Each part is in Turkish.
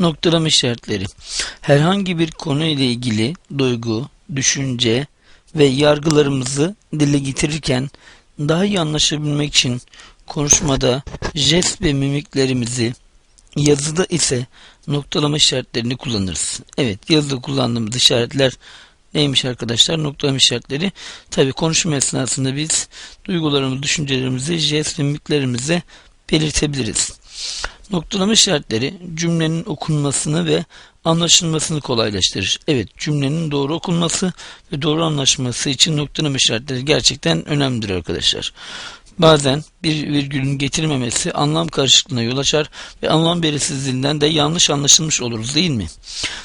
Noktalama işaretleri. Herhangi bir konu ile ilgili duygu, düşünce ve yargılarımızı dile getirirken daha iyi anlaşabilmek için konuşmada jest ve mimiklerimizi, yazıda ise noktalama işaretlerini kullanırız. Evet, yazıda kullandığımız işaretler neymiş arkadaşlar? Noktalama işaretleri. Tabi konuşma esnasında biz duygularımızı, düşüncelerimizi jest ve mimiklerimize belirtebiliriz. Noktalama işaretleri cümlenin okunmasını ve anlaşılmasını kolaylaştırır. Evet cümlenin doğru okunması ve doğru anlaşılması için noktalama işaretleri gerçekten önemlidir arkadaşlar. Bazen bir virgülün getirilmemesi anlam karışıklığına yol açar ve anlam belirsizliğinden de yanlış anlaşılmış oluruz değil mi?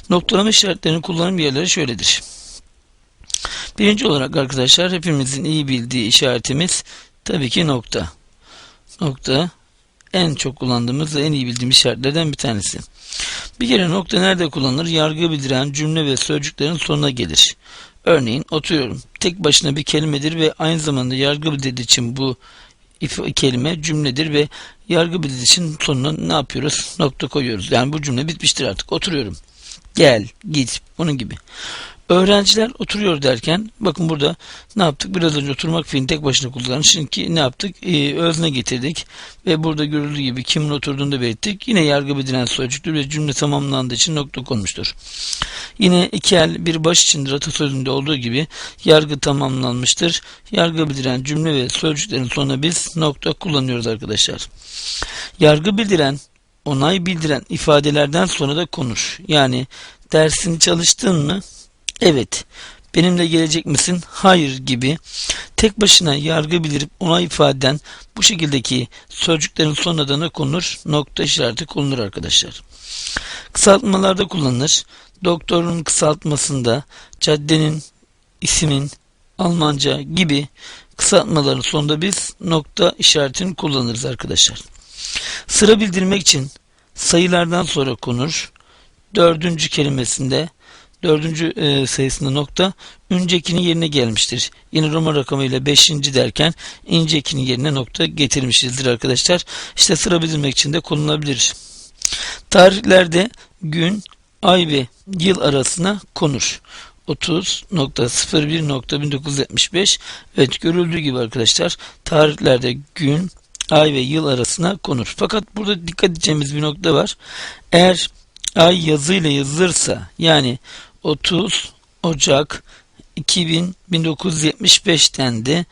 Noktalama işaretlerinin kullanım yerleri şöyledir. Birinci olarak arkadaşlar hepimizin iyi bildiği işaretimiz tabii ki nokta. Nokta en çok kullandığımız ve en iyi bildiğimiz işaretlerden bir tanesi. Bir kere nokta nerede kullanılır? Yargı bildiren cümle ve sözcüklerin sonuna gelir. Örneğin oturuyorum. Tek başına bir kelimedir ve aynı zamanda yargı bildirdiği için bu kelime cümledir ve yargı bildirdiği için sonuna ne yapıyoruz? Nokta koyuyoruz. Yani bu cümle bitmiştir artık. Oturuyorum. Gel, git, bunun gibi. Öğrenciler oturuyor derken bakın burada ne yaptık? Biraz önce oturmak fiilini tek başına kullandık. Şimdi ne yaptık? Ee, özne getirdik ve burada görüldüğü gibi kimin oturduğunu da belirttik. Yine yargı bildiren sözcüktür ve cümle tamamlandığı için nokta konmuştur. Yine iki el bir baş içindir atasözünde olduğu gibi yargı tamamlanmıştır. Yargı bildiren cümle ve sözcüklerin sonuna biz nokta kullanıyoruz arkadaşlar. Yargı bildiren onay bildiren ifadelerden sonra da konuş. Yani dersini çalıştın mı? Evet. Benimle gelecek misin? Hayır gibi tek başına yargı bildirip ona ifade bu şekildeki sözcüklerin son adına konur, nokta işareti konulur arkadaşlar. Kısaltmalarda kullanılır. Doktorun kısaltmasında caddenin, ismin, Almanca gibi kısaltmaların sonunda biz nokta işaretini kullanırız arkadaşlar. Sıra bildirmek için sayılardan sonra konur. Dördüncü kelimesinde dördüncü e, sayısında nokta öncekinin yerine gelmiştir. Yine Roma rakamıyla beşinci derken incekinin yerine nokta getirmişizdir arkadaşlar. İşte sıra bildirmek için de kullanılabilir. Tarihlerde gün, ay ve yıl arasına konur. 30.01.1975 Evet görüldüğü gibi arkadaşlar tarihlerde gün, ay ve yıl arasına konur. Fakat burada dikkat edeceğimiz bir nokta var. Eğer ay yazıyla yazılırsa yani 30 Ocak 2000 1975'ten de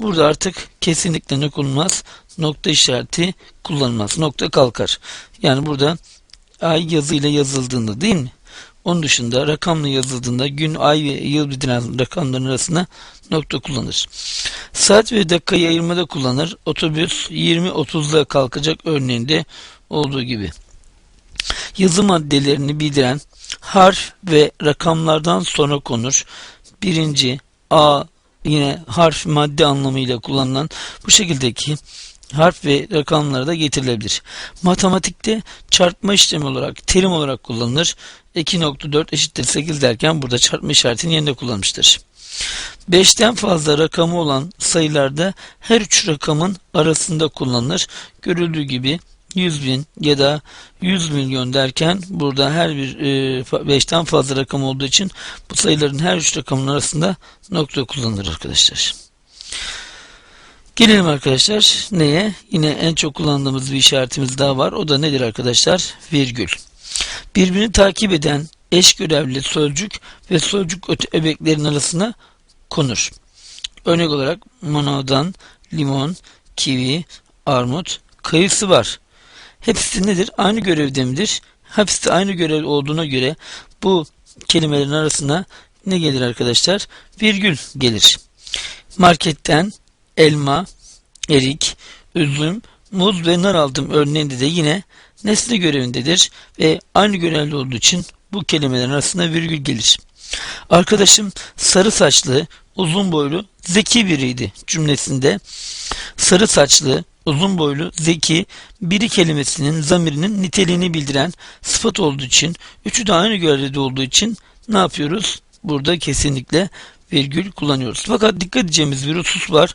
burada artık kesinlikle ne kullanılmaz? Nokta işareti kullanılmaz. Nokta kalkar. Yani burada ay yazıyla yazıldığında değil mi? Onun dışında rakamla yazıldığında gün, ay ve yıl bildiren rakamların arasında nokta kullanır. Saat ve dakikayı ayırmada kullanır. Otobüs 20-30'da kalkacak örneğinde olduğu gibi. Yazı maddelerini bildiren harf ve rakamlardan sonra konur. Birinci A yine harf madde anlamıyla kullanılan bu şekildeki harf ve rakamlara da getirilebilir. Matematikte çarpma işlemi olarak terim olarak kullanılır. 2.4 eşittir 8 derken burada çarpma işaretinin yerine kullanmıştır. 5'ten fazla rakamı olan sayılarda her üç rakamın arasında kullanılır. Görüldüğü gibi 100 bin ya da 100 milyon derken burada her bir 5'ten e, fazla rakam olduğu için bu sayıların her üç rakamın arasında nokta kullanılır arkadaşlar. Gelelim arkadaşlar neye? Yine en çok kullandığımız bir işaretimiz daha var. O da nedir arkadaşlar? Virgül. Birbirini takip eden eş görevli sözcük ve sözcük öbeklerin arasına konur. Örnek olarak manavdan limon, kivi, armut, kayısı var. Hepsi nedir? Aynı görevde midir? Hepsi aynı görev olduğuna göre bu kelimelerin arasına ne gelir arkadaşlar? Virgül gelir. Marketten elma, erik, üzüm, muz ve nar aldım örneğinde de yine nesne görevindedir ve aynı görevli olduğu için bu kelimelerin arasında virgül gelir. Arkadaşım sarı saçlı, uzun boylu, zeki biriydi cümlesinde sarı saçlı, uzun boylu, zeki, biri kelimesinin zamirinin niteliğini bildiren sıfat olduğu için, üçü de aynı görevde olduğu için ne yapıyoruz? Burada kesinlikle virgül kullanıyoruz. Fakat dikkat edeceğimiz bir husus var.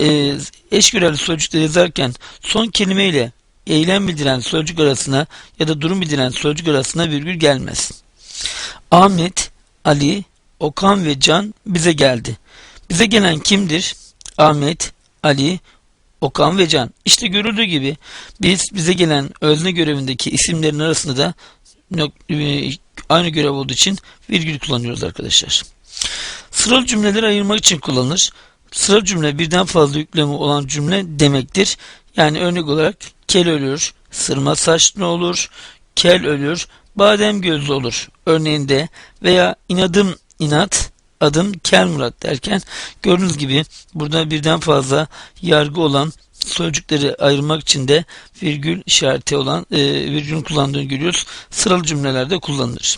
Ee, eş görevli sözcükte yazarken son kelimeyle eylem bildiren sözcük arasına ya da durum bildiren sözcük arasına virgül gelmez. Ahmet, Ali, Okan ve Can bize geldi. Bize gelen kimdir? Ahmet, Ali, Okan ve Can. İşte görüldüğü gibi biz bize gelen özne görevindeki isimlerin arasında da e, aynı görev olduğu için virgül kullanıyoruz arkadaşlar. Sıralı cümleleri ayırmak için kullanılır. Sıralı cümle birden fazla yüklemi olan cümle demektir. Yani örnek olarak kel ölür, sırma saçlı olur, kel ölür, badem gözlü olur örneğinde veya inadım inat, adım kel derken gördüğünüz gibi burada birden fazla yargı olan sözcükleri ayırmak için de virgül işareti olan e, virgül kullandığını görüyoruz. Sıralı cümlelerde kullanılır.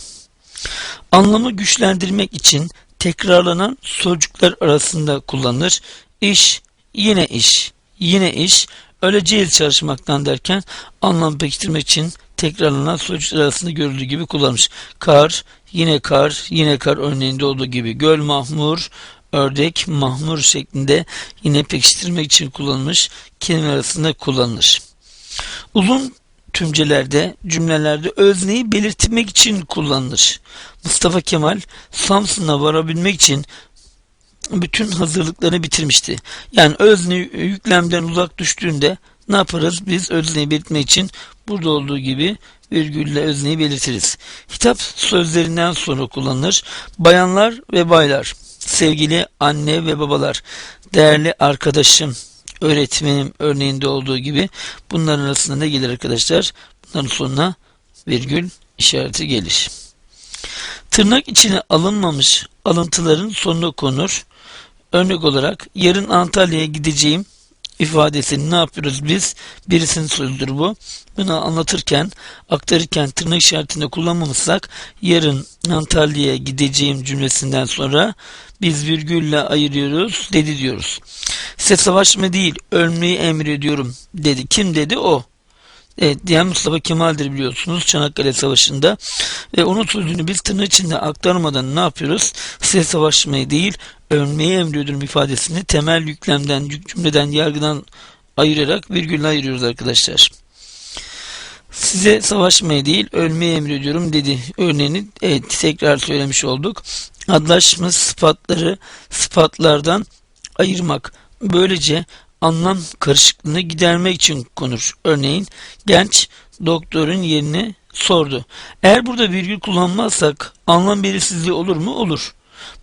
Anlamı güçlendirmek için tekrarlanan sözcükler arasında kullanılır. İş, yine iş, yine iş, öleceğiz çalışmaktan derken anlam pekiştirmek için tekrarlanan sözcükler arasında görüldüğü gibi kullanılmış. Kar, yine kar, yine kar örneğinde olduğu gibi. Göl mahmur, ördek mahmur şeklinde yine pekiştirmek için kullanılmış kelime arasında kullanılır. Uzun tümcelerde, cümlelerde özneyi belirtmek için kullanılır. Mustafa Kemal Samsun'a varabilmek için bütün hazırlıklarını bitirmişti. Yani özne yüklemden uzak düştüğünde ne yaparız? Biz özneyi belirtmek için burada olduğu gibi virgülle özneyi belirtiriz. Hitap sözlerinden sonra kullanılır. Bayanlar ve baylar, sevgili anne ve babalar, değerli arkadaşım, öğretmenim örneğinde olduğu gibi bunların arasında ne gelir arkadaşlar? Bunların sonuna virgül işareti gelir. Tırnak içine alınmamış alıntıların sonuna konur. Örnek olarak yarın Antalya'ya gideceğim ifadesini ne yapıyoruz biz? Birisinin sözüdür bu. Bunu anlatırken, aktarırken tırnak işaretinde kullanmamışsak yarın Antalya'ya gideceğim cümlesinden sonra biz virgülle ayırıyoruz, dedi diyoruz. Size savaşma değil, ölmeyi emrediyorum dedi. Kim dedi? O. Evet, diyen Mustafa Kemal'dir biliyorsunuz Çanakkale Savaşı'nda. Ve onun sözünü biz tırnak içinde aktarmadan ne yapıyoruz? Size savaşmayı değil, ölmeyi emrediyorum ifadesini temel yüklemden, yük cümleden, yargıdan ayırarak virgülle ayırıyoruz arkadaşlar. Size savaşmayı değil, ölmeyi emrediyorum dedi. Örneğini evet, tekrar söylemiş olduk. Adlaşmış sıfatları sıfatlardan ayırmak. Böylece anlam karışıklığını gidermek için konur. Örneğin genç doktorun yerini sordu. Eğer burada virgül kullanmazsak anlam belirsizliği olur mu? Olur.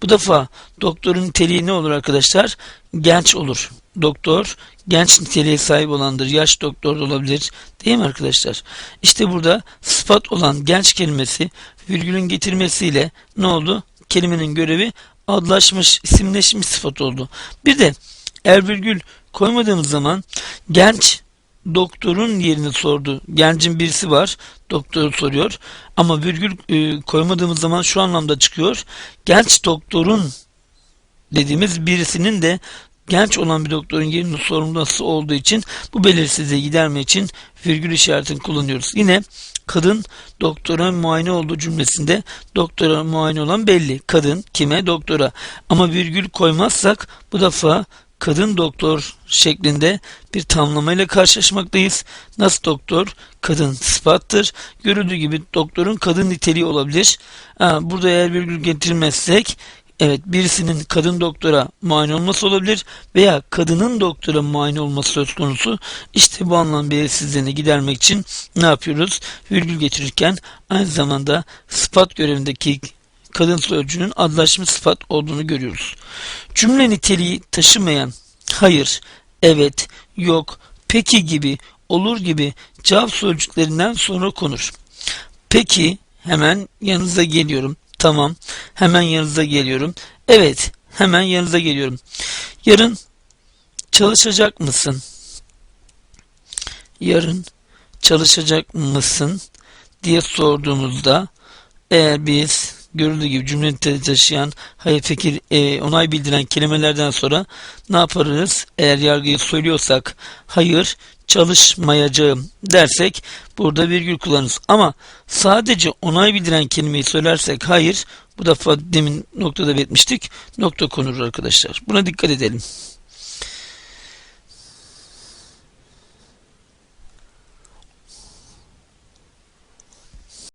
Bu defa doktorun niteliği ne olur arkadaşlar? Genç olur. Doktor genç niteliğe sahip olandır. Yaş doktor da olabilir. Değil mi arkadaşlar? İşte burada sıfat olan genç kelimesi virgülün getirmesiyle ne oldu? Kelimenin görevi adlaşmış, isimleşmiş sıfat oldu. Bir de eğer virgül koymadığımız zaman genç doktorun yerini sordu. Gencin birisi var. Doktoru soruyor. Ama virgül e, koymadığımız zaman şu anlamda çıkıyor. Genç doktorun dediğimiz birisinin de genç olan bir doktorun yerini sorumlusu olduğu için bu belirsizliği giderme için virgül işaretini kullanıyoruz. Yine kadın doktora muayene olduğu cümlesinde doktora muayene olan belli. Kadın kime? Doktora. Ama virgül koymazsak bu defa kadın doktor şeklinde bir tamlamayla karşılaşmaktayız. Nasıl doktor? Kadın sıfattır. Görüldüğü gibi doktorun kadın niteliği olabilir. Ha, burada eğer virgül getirmezsek Evet birisinin kadın doktora muayene olması olabilir veya kadının doktora muayene olması söz konusu. İşte bu anlam belirsizliğini gidermek için ne yapıyoruz? Virgül getirirken aynı zamanda sıfat görevindeki kadın sözcüğünün adlaşmış sıfat olduğunu görüyoruz. Cümle niteliği taşımayan hayır, evet, yok, peki gibi, olur gibi cevap sözcüklerinden sonra konur. Peki hemen yanınıza geliyorum. Tamam. Hemen yanınıza geliyorum. Evet. Hemen yanınıza geliyorum. Yarın çalışacak mısın? Yarın çalışacak mısın? diye sorduğumuzda eğer biz görüldüğü gibi cümle taşıyan hayır fikir e, onay bildiren kelimelerden sonra ne yaparız? Eğer yargıyı söylüyorsak hayır çalışmayacağım dersek burada virgül kullanırız. Ama sadece onay bildiren kelimeyi söylersek hayır bu defa demin noktada belirtmiştik nokta konur arkadaşlar. Buna dikkat edelim.